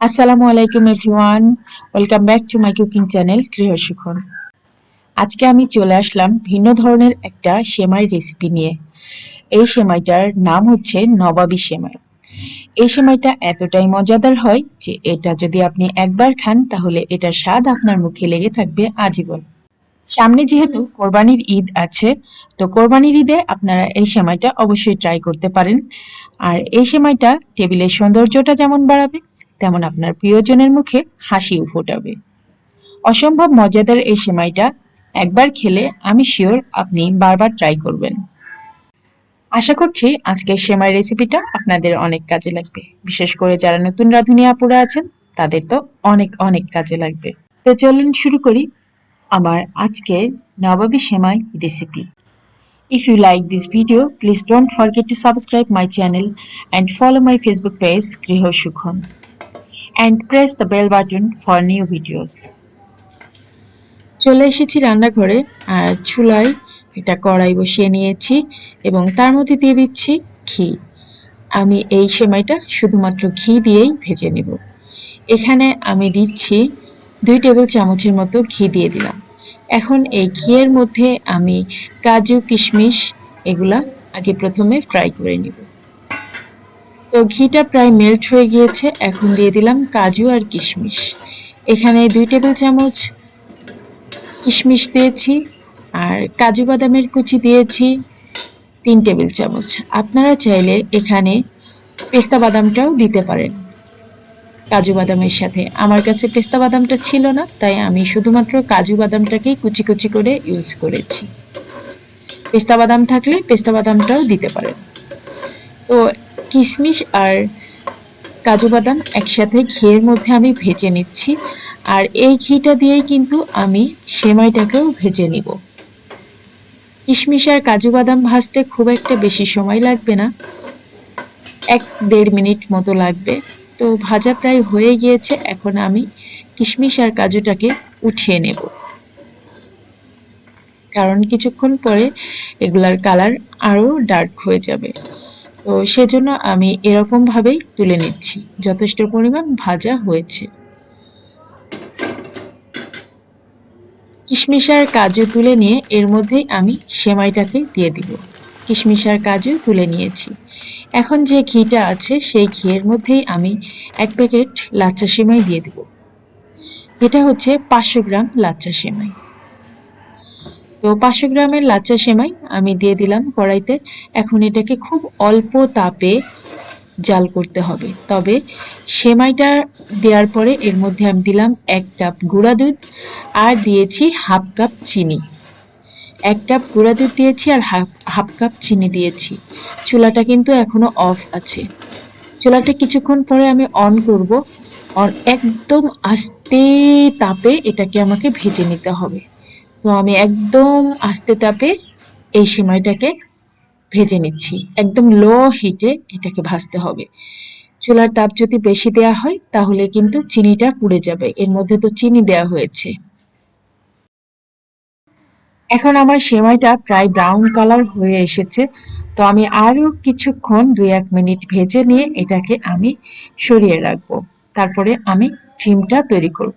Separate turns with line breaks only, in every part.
আসসালামু আলাইকুম everyone, welcome back to my cooking channel গৃহ সুখন আজকে আমি চলে আসলাম ভিন্ন ধরনের একটা সেমাই রেসিপি নিয়ে। এই সেমাইটার নাম হচ্ছে নবাবী সেমাই। এই সেমাইটা এতটাই মজাদার হয় যে এটা যদি আপনি একবার খান, তাহলে এটার স্বাদ আপনার মুখে লেগে থাকবে আজীবন। সামনে যেহেতু কোরবানির ঈদ আছে, তো কোরবানির ঈদে আপনারা এই সেমাইটা অবশ্যই ট্রাই করতে পারেন। আর এই সেমাইটা টেবিলের সৌন্দর্যটা যেমন বাড়াবে তেমন আপনার প্রিয়জনের মুখে হাসিও ফোটাবে। অসম্ভব মজাদার এই সেমাইটা একবার খেলে আমি শিওর আপনি বারবার ট্রাই করবেন। আশা করছি আজকের সেমাই রেসিপিটা আপনাদের অনেক কাজে লাগবে। বিশেষ করে যারা নতুন রাঁধুনি আপুরা আছেন তাদের তো অনেক অনেক কাজে লাগবে। তো চলুন শুরু করি আমার আজকের নবাবী সেমাই recipe If you like this video, please don't forget to subscribe my channel and follow my Facebook page Griho Shukhon and press the bell button for new videos. চলে এসেছি রান্নাঘরে, আর চুলায় একটা কড়াই বসিয়ে নিয়েছি এবং তার মধ্যে দিয়ে দিচ্ছি ঘি। আমি এই সেমাইটা শুধুমাত্র ঘি দিয়েই ভেজে নেব। এখানে আমি দিচ্ছি দুই টেবিল চামচের মতো ঘি দিয়ে দিলাম। এখন এই ঘিয়ের মধ্যে আমি কাজু, কিশমিশ এগুলা আগে প্রথমে ফ্রাই করে নিব। তো ঘিটা প্রায় মেল্ট হয়ে গিয়েছে, এখন দিয়ে দিলাম কাজু আর কিশমিশ। এখানে দুই টেবিল চামচ কিশমিশ দিয়েছি আর কাজু বাদামের কুচি দিয়েছি তিন টেবিল চামচ। আপনারা চাইলে এখানে পেস্তা বাদামটাও দিতে পারেন। কাজু বাদামের সাথে। আমার কাছে পেস্তা বাদামটা ছিল না, তাই আমি শুধুমাত্র কাজু বাদামটাকেই কুচি কুচি করে ইউজ করেছি। পেস্তা বাদাম থাকলে পেস্তা বাদামটাও দিতে পারেন। তো কিশমিশ আর কাজু বাদাম একসাথে ঘিয়ের মধ্যে আমি ভেজে নিচ্ছি। আর এই ঘিটা দিয়েই কিন্তু আমি সেমাইটাকেও ভেজে নিব। কিশমিশ আর কাজু বাদাম ভাজতে খুব একটা বেশি সময় লাগবে না। এক দেড় মিনিট মতো লাগবে। তো ভাজা প্রায় হয়ে গিয়েছে, এখন আমি কিশমিশ আর কাজুটাকে উঠিয়ে নেব। কারণ কিছুক্ষণ পরে এগুলার কালার আরও ডার্ক হয়ে যাবে। তো সেজন্য আমি এরকম ভাবেই তুলে নিচ্ছি। যথেষ্ট পরিমাণ ভাজা হয়েছে। কিশমিশ আর কাজু তুলে নিয়ে এর মধ্যেই আমি সেমাইটাকে দিয়ে দিব। কিশমিশ আর কাজু তুলে নিয়েছি। এখন যে ঘিটা আছে, সেই ঘিয়ের মধ্যেই আমি এক প্যাকেট লাচ্চা সেমাই দিয়ে দেব। এটা হচ্ছে পাঁচশো গ্রাম লাচ্চা সেমাই। তো পাঁচশো গ্রামের লাচ্চা সেমাই আমি দিয়ে দিলাম কড়াইতে। এখন এটাকে খুব অল্প তাপে জাল করতে হবে। তবে সেমাইটা দেওয়ার পরে এর মধ্যে আমি দিলাম এক কাপ গুঁড়া দুধ আর দিয়েছি হাফ কাপ চিনি। এক কাপ গুঁড়া দুধ দিয়েছি আর হাফ হাফ কাপ চিনি দিয়েছি। চুলাটা কিন্তু এখনও অফ আছে। চুলাটা কিছুক্ষণ পরে আমি অন করব। অন একদম আস্তে তাপে এটাকে আমাকে ভেজে নিতে হবে। তো আমি একদম আস্তে তাপে এই সেমাইটাকে ভেজে নিচ্ছি। একদম লো হিটে এটাকে ভাজতে হবে। চুলার তাপ যদি বেশি দেওয়া হয়, তাহলে কিন্তু চিনিটা পুড়ে যাবে। এর মধ্যে তো চিনি দেওয়া হয়েছে। এখন আমার সেমাইটা প্রায় ব্রাউন কালার হয়ে এসেছে। তো আমি আরও কিছুক্ষণ দুই এক মিনিট ভেজে নিয়ে এটাকে আমি সরিয়ে রাখব। তারপরে আমি ডিমটা তৈরি করব।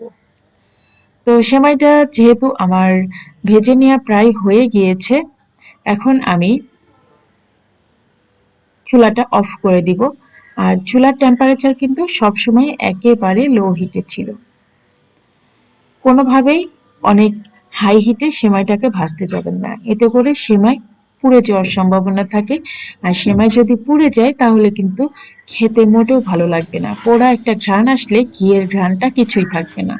তো সেমাইটা যেহেতু আমার ভেজে নেওয়া প্রায় হয়ে গিয়েছে, এখন আমি চুলাটা অফ করে দিব। আর চুলার টেম্পারেচার কিন্তু সবসময় একেবারে লো হিটে ছিল। কোনোভাবেই অনেক হাই হিটে সেমাইটাকে ভাজতে যাবেন না। এতে করে সেমাই পুড়ে যাওয়ার সম্ভাবনা থাকে। আর সেমাই যদি পুড়ে যায়, তাহলে কিন্তু খেতে মোটেও ভালো লাগবে না। পোড়া একটা ঘ্রাণ আসলে ঘিয়ের ঘ্রাণটা কিছুই থাকবে না।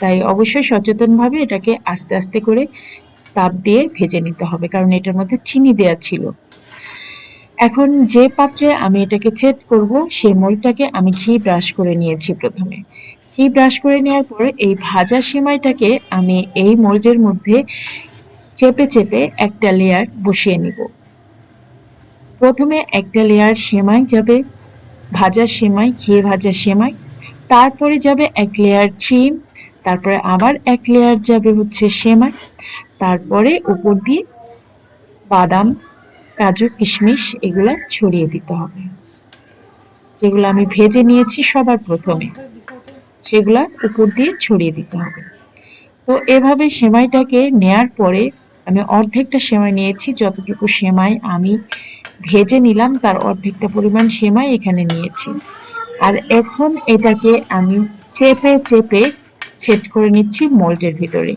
তাই অবশ্যই সচেতনভাবে এটাকে আস্তে আস্তে করে তাপ দিয়ে ভেজে নিতে হবে, কারণ এটার মধ্যে চিনি দেওয়া ছিল। এখন যে পাত্রে আমি এটাকে সেট করব, সেই মোলটাকে আমি ঘি ব্রাশ করে নিয়েছি প্রথমে। ঘি ব্রাশ করে নেওয়ার পর এই ভাজা সেমাইটাকে আমি এই মোল্ডের মধ্যে চেপে চেপে একটা লেয়ার বসিয়ে নিব। প্রথমে একটা লেয়ার সেমাই যাবে, ভাজা সেমাই, ঘিয়ে ভাজা সেমাই, তারপরে যাবে এক লেয়ার ক্রিম তারপরে আবার এক লেয়ার যাবে হচ্ছে সেমাই, তারপরে উপর দিয়ে বাদাম, কাজু, কিশমিশ এগুলা ছড়িয়ে দিতে হবে। যেগুলো আমি ভেজে নিয়েছি সবার প্রথমে, সেগুলা উপর দিয়ে ছড়িয়ে দিতে হবে। তো এভাবে সেমাইটাকে নেয়ার পরে আমি অর্ধেকটা সেমাই নিয়েছি, যতটুকু সেমাই আমি ভেজে নিলাম, তার অর্ধেকটা পরিমাণ সেমাই এখানে নিয়েছি। আর এখন এটাকে আমি চেপে চেপে সেট করে নিচ্ছি মোল্ডের ভিতরে।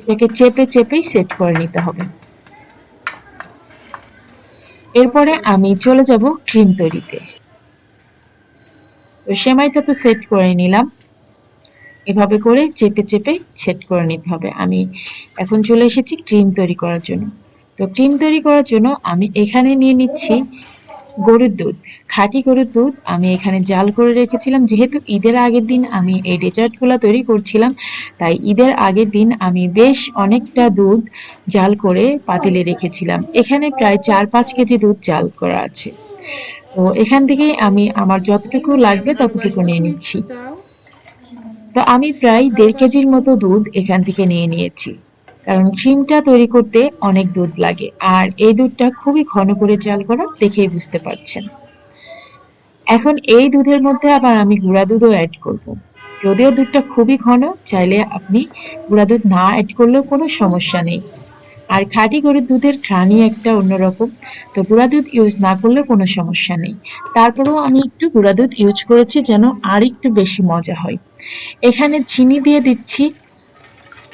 এটাকে চেপে চেপেই সেট করে নিতে হবে। এরপরে আমি চলে যাব ক্রিম তৈরিতে। তো সেমাইটা তো সেট করে নিলাম। এভাবে করে চেপে চেপে সেট করে নিতে হবে। আমি এখন চলে এসেছি ক্রিম তৈরি করার জন্য। তো ক্রিম তৈরি করার জন্য আমি এখানে নিয়ে নিচ্ছি গরুর দুধ। খাঁটি গরুর দুধ আমি এখানে জাল করে রেখেছিলাম। যেহেতু ঈদের আগের দিন আমি এই ডেজার্টগুলো তৈরি করছিলাম, তাই ঈদের আগের দিন আমি বেশ অনেকটা দুধ জাল করে পাতিলে রেখেছিলাম। এখানে প্রায় চার পাঁচ কেজি দুধ জাল করা আছে। তো এখান থেকেই আমি আমার যতটুকু লাগবে ততটুকু নিয়ে নিচ্ছি। তো আমি প্রায় দেড় কেজির মতো দুধ এখান থেকে নিয়ে নিয়েছি। কারণ ক্রিমটা তৈরি করতে অনেক দুধ লাগে, আর এই দুধটা খুবই ঘন করে চাল করা দেখেই বুঝতে পারছেন। এখন এই দুধের মধ্যে আবার আমি গুঁড়া দুধও অ্যাড করব। যদিও দুধটা খুবই ঘন, চাইলে আপনি গুঁড়া দুধ না অ্যাড করলেও কোনো সমস্যা নেই। আর খাঁটি গরুর দুধের ঘ্রাণই একটা অন্যরকম। তো গুঁড়া দুধ ইউজ না করলেও কোনো সমস্যা নেই। তারপরেও আমি একটু গুঁড়া দুধ ইউজ করেছি যেন আর একটু বেশি মজা হয়। এখানে চিনি দিয়ে দিচ্ছি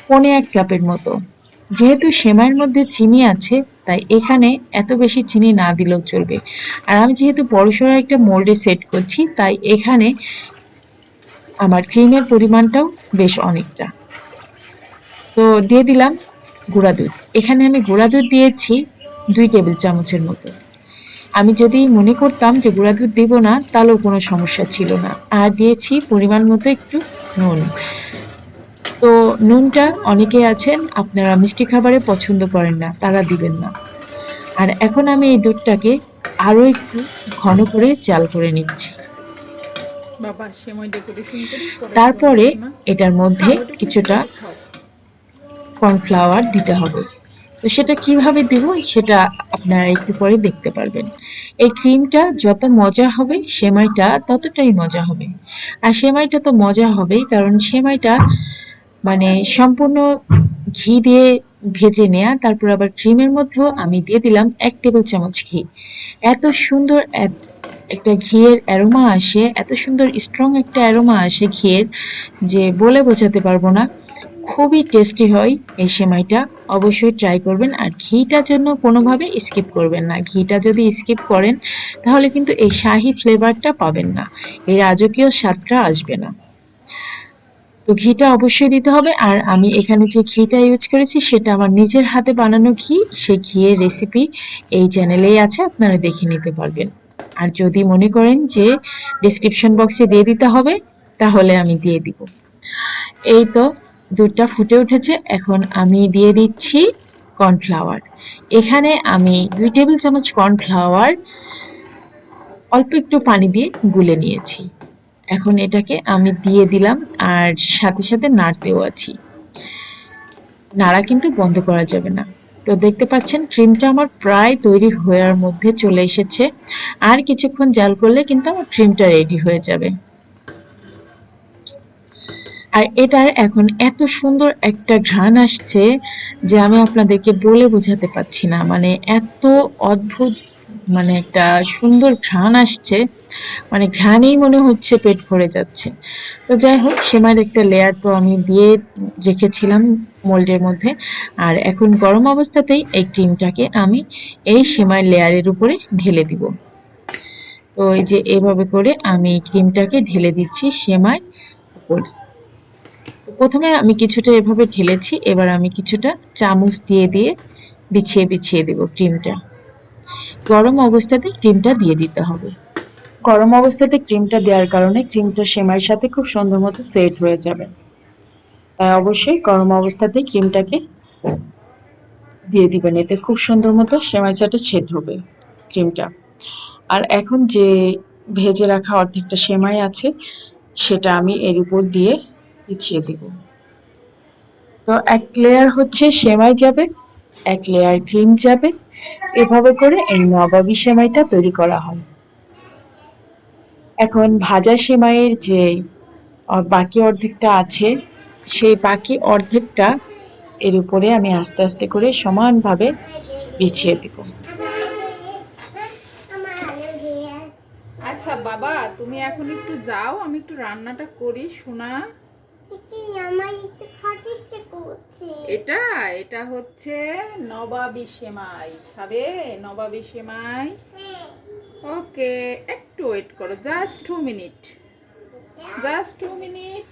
পনে এক কাপের মতো। যেহেতু সেমাইয়ের মধ্যে চিনি আছে, তাই এখানে এত বেশি চিনি না দিলেও চলবে। আর আমি যেহেতু বড়সড় একটা মোল্ডে সেট করছি, তাই এখানে আমার ক্রিমের পরিমাণটাও বেশ অনেকটা। তো দিয়ে দিলাম গুঁড়া দুধ। এখানে আমি গুঁড়া দুধ দিয়েছি দুই টেবিল চামচের মতো। আমি যদি মনে করতাম যে গুঁড়া দুধ দিব না তাহলেও কোনো সমস্যা ছিল না। আর দিয়েছি পরিমাণ মতো একটু নুন। তো নুনটা অনেকে আছেন আপনারা মিষ্টি খাবারে পছন্দ করেন না তারা দিবেন না। আর এখন আমি এই দুধটাকে আরও একটু ঘন করে চাল করে নিচ্ছি। তারপরে এটার মধ্যে কিছুটা কর্নফ্লাওয়ার দিতে হবে। তো সেটা কীভাবে দেব সেটা আপনারা একটু পরে দেখতে পারবেন। এই ক্রিমটা যত মজা হবে, সেমাইটা ততটাই মজা হবে। আর সেমাইটা তো মজা হবেই, কারণ সেমাইটা মানে সম্পূর্ণ ঘি দিয়ে ভেজে নেয়া, তারপর আবার ক্রিমের মধ্যেও আমি দিয়ে দিলাম এক টেবিল চামচ ঘি। এত সুন্দর একটা ঘিয়ের অ্যারোমা আসে, এত সুন্দর স্ট্রং একটা অ্যারোমা আসে ঘিয়ের, যে বলে বোঝাতে পারব না। খুবই টেস্টি হয় এই সেমাইটা। অবশ্যই ট্রাই করবেন আর ঘিটা জন্য কোনোভাবে স্কিপ করবেন না। ঘিটা যদি স্কিপ করেন, তাহলে কিন্তু এই শাহি ফ্লেভারটা পাবেন না। এই রাজকীয় স্বাদটা আসবে না। তো ঘিটা অবশ্যই দিতে হবে আর আমি এখানে যে ঘিটা ইউজ করেছি, সেটা আমার নিজের হাতে বানানো ঘি। সেই ঘিয়ের রেসিপি এই চ্যানেলেই আছে, আপনারা দেখে নিতে পারবেন। আর যদি মনে করেন যে ডিসক্রিপশন বক্সে দিয়ে দিতে হবে, তাহলে আমি দিয়ে দিব। এই তো দুধটা ফুটে উঠেছে। এখন আমি দিয়ে দিচ্ছি কর্নফ্লাওয়ার এখানে আমি দুই টেবিল চামচ কর্নফ্লাওয়ার অল্প একটু পানি দিয়ে গুলে নিয়েছি। এখন এটাকে আমি দিয়ে দিলাম আর সাথে সাথে নাড়তেও আছি। নাড়া কিন্তু বন্ধ করা যাবে না। তো দেখতে পাচ্ছেন ক্রিমটা আমার প্রায় তৈরি হওয়ার মধ্যে চলে এসেছে। আর কিছুক্ষণ জাল করলে কিন্তু আমার ক্রিমটা রেডি হয়ে যাবে। আর এটার এখন এত সুন্দর একটা ঘ্রাণ আসছে যে আমি আপনাদেরকে বলে বোঝাতে পারছি না। মানে এত অদ্ভুত মানে একটা সুন্দর ঘ্রাণ আসছে। মানে ঘ্রাণেই মনে হচ্ছে পেট ভরে যাচ্ছে। তো যাই হোক, সেমাইয়ের একটা লেয়ার তো আমি দিয়ে রেখেছিলাম মোল্ডের মধ্যে। আর এখন গরম অবস্থাতেই এই ক্রিমটাকে আমি এই সেমাই লেয়ারের উপরে ঢেলে দিব। তো এই যে এভাবে করে আমি ক্রিমটাকে ঢেলে দিচ্ছি সেমাই উপরে। প্রথমে আমি কিছুটা এভাবে ঢেলেছি, এবার আমি কিছুটা চামচ দিয়ে দিয়ে বিছিয়ে বিছিয়ে দেব ক্রিমটা। গরম অবস্থাতে ক্রিমটা দিয়ে দিতে হবে। গরম অবস্থাতে ক্রিমটা দেওয়ার কারণে ক্রিমটা সেমাইয়ের সাথে খুব সুন্দর মতো সেট হয়ে যাবে। তাই অবশ্যই গরম অবস্থাতেই ক্রিমটাকে দিয়ে দিবেন, এতে খুব সুন্দর মতো সেমাইয়ের সাথে ছেদ হবে ক্রিমটা। আর এখন যে ভেজে রাখা অর্ধেকটা সেমাই আছে, সেটা আমি এর উপর দিয়ে বিছিয়ে দেব। তো এক লেয়ার হচ্ছে সেমাই যাবে, এক লেয়ার ক্রিম যাবে। এভাবে করে এই নবাবি সেমাইটা তৈরি করা হয়। এখন ভাজা সেমাইয়ের যে বাকি অর্ধেকটা আছে, সেই বাকি অর্ধেকটা এর উপরে আমি আস্তে আস্তে করে সমানভাবে বিছিয়ে দেব।
আচ্ছা বাবা, তুমি এখন একটু যাও, আমি একটু রান্নাটা করি শোনা এটা এটা হচ্ছে নবাবী সেমাই খাবে? নবাবী সেমাই?
হ্যাঁ।
ওকে একটু ওয়েট করো just two minute just two minute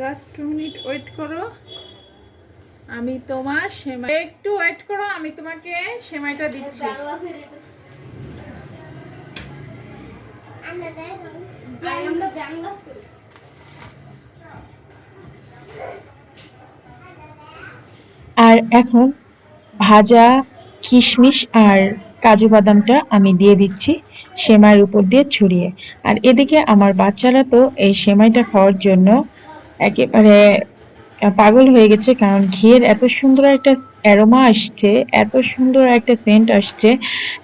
just two minute wait করো। আমি তোমার সেমাই একটু ওয়েট করো, আমি তোমাকে সেমাইটা দিচ্ছি।
আর এখন ভাজা কিশমিশ আর কাজু বাদামটা আমি দিয়ে দিচ্ছি সেমাইয়ের উপর দিয়ে ছড়িয়ে। আর এদিকে আমার বাচ্চারা তো এই সেমাইটা খাওয়ার জন্য একেবারে পাগল হয়ে গেছে, কারণ ঘিয়ের এত সুন্দর একটা অ্যারোমা আসছে, এত সুন্দর একটা সেন্ট আসছে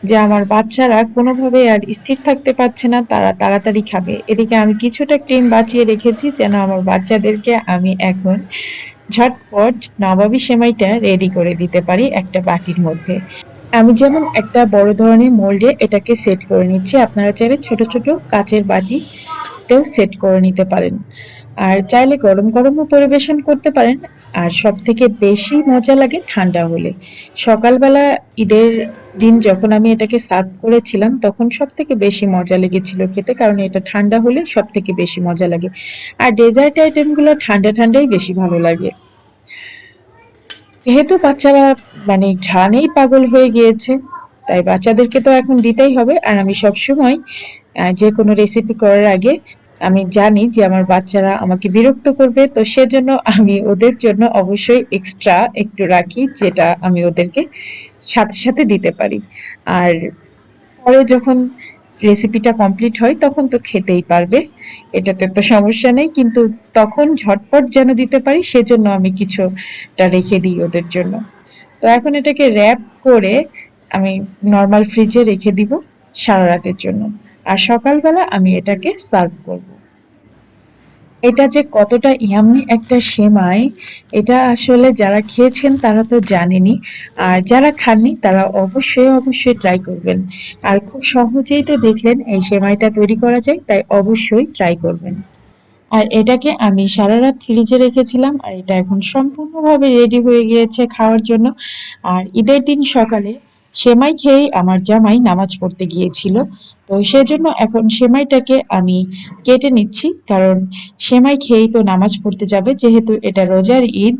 যে আমার বাচ্চারা কোনোভাবে আর স্থির থাকতে পারছে না, তারা তাড়াতাড়ি খাবে। এদিকে আমি কিছুটা ক্রিম বাঁচিয়ে রেখেছি যেন আমার বাচ্চাদেরকে আমি এখন ঝটপট নবাবী সেমাইটা রেডি করে দিতে পারি একটা বাটির মধ্যে। আমি যেমন একটা বড় ধরনের মোল্ডে এটাকে সেট করে নিচ্ছি, আপনারা চাইলে ছোট ছোট কাচের বাটিতেও সেট করে নিতে পারেন। আর চাইলে গরম গরমও পরিবেশন করতে পারেন। আর সব থেকে বেশি মজা লাগে ঠান্ডা হলে। সকালবেলা ঈদের দিন যখন আমি এটাকে সার্ভ করেছিলাম, তখন সব থেকে বেশি মজা লেগেছিল খেতে, কারণ এটা ঠান্ডা হলে সব থেকে বেশি মজা লাগে। আর ডেজার্ট আইটেমগুলো ঠান্ডা ঠান্ডাই বেশি ভালো লাগে। যেহেতু বাচ্চারা মানে ঘ্রাণেই পাগল হয়ে গিয়েছে, তাই বাচ্চাদেরকে তো এখন দিতেই হবে। আর আমি সবসময় যে কোনো রেসিপি করার আগে আমি জানি যে আমার বাচ্চারা আমাকে বিরক্ত করবে, তো সেজন্য আমি ওদের জন্য অবশ্যই এক্সট্রা একটু রাখি, যেটা আমি ওদেরকে সাথে সাথে দিতে পারি। আর পরে যখন রেসিপিটা কমপ্লিট হয়, তখন তো খেতেই পারবে, এটাতে তো সমস্যা নেই, কিন্তু তখন ঝটপট যেন দিতে পারি, সেজন্য আমি কিছুটা রেখে দিই ওদের জন্য। তো এখন এটাকে র্যাপ করে আমি নর্মাল ফ্রিজে রেখে দিব সারা রাতের জন্য। আর সকালবেলা আমি এটাকে সার্ভ করব। এটা যে কতটা ইয়াম্মি একটা সেমাই, এটা আসলে যারা খেয়েছেন তারা তো জানেনি আর যারা খাননি তারা অবশ্যই অবশ্যই ট্রাই করবেন। আর খুব সহজেই তো দেখলেন এই সেমাইটা তৈরি করা যায়, তাই অবশ্যই ট্রাই করবেন। আর এটাকে আমি সারা রাত ফ্রিজে রেখেছিলাম, আর এটা এখন সম্পূর্ণভাবে রেডি হয়ে গিয়েছে খাওয়ার জন্য। আর ঈদের দিন সকালে সেমাই খেয়েই আমার জামাই নামাজ পড়তে গিয়েছিল। তো সেজন্য এখন সেমাইটাকে আমি কেটে নিচ্ছি। কারণ সেমাই খেয়েই তো নামাজ পড়তে যাবে, যেহেতু এটা রোজার ঈদ।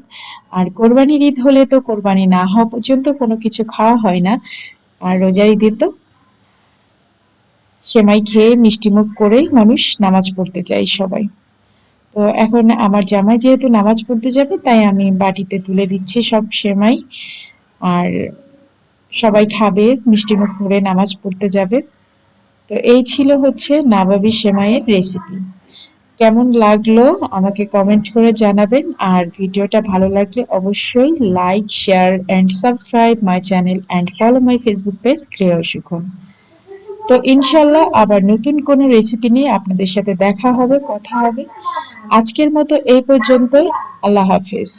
আর কোরবানির ঈদ হলে তো কোরবানি না হওয়া পর্যন্ত কোনো কিছু খাওয়া হয় না। আর রোজার ঈদে তো সেমাই খেয়ে মিষ্টিমুখ করেই মানুষ নামাজ পড়তে যায় সবাই। তো এখন আমার জামাই যেহেতু নামাজ পড়তে যাবে, তাই আমি বাটিতে তুলে দিচ্ছি সব সেমাই। আর সবাই খাবে মিষ্টিমুখ করে নামাজ পড়তে যাবে। তো এই ছিল হচ্ছে নবাবী সেমাইয়ের রেসিপি কেমন লাগল আমাকে কমেন্ট করে জানাবেন। আর ভিডিওটা ভালো লাগলে অবশ্যই like share and subscribe my channel and follow my Facebook page ক্রিয়া সুখন তো ইনশাল্লাহ আবার নতুন কোনো রেসিপি নিয়ে আপনাদের সাথে দেখা হবে, কথা হবে। আজকের মতো এই পর্যন্তই। আল্লাহ হাফিজ।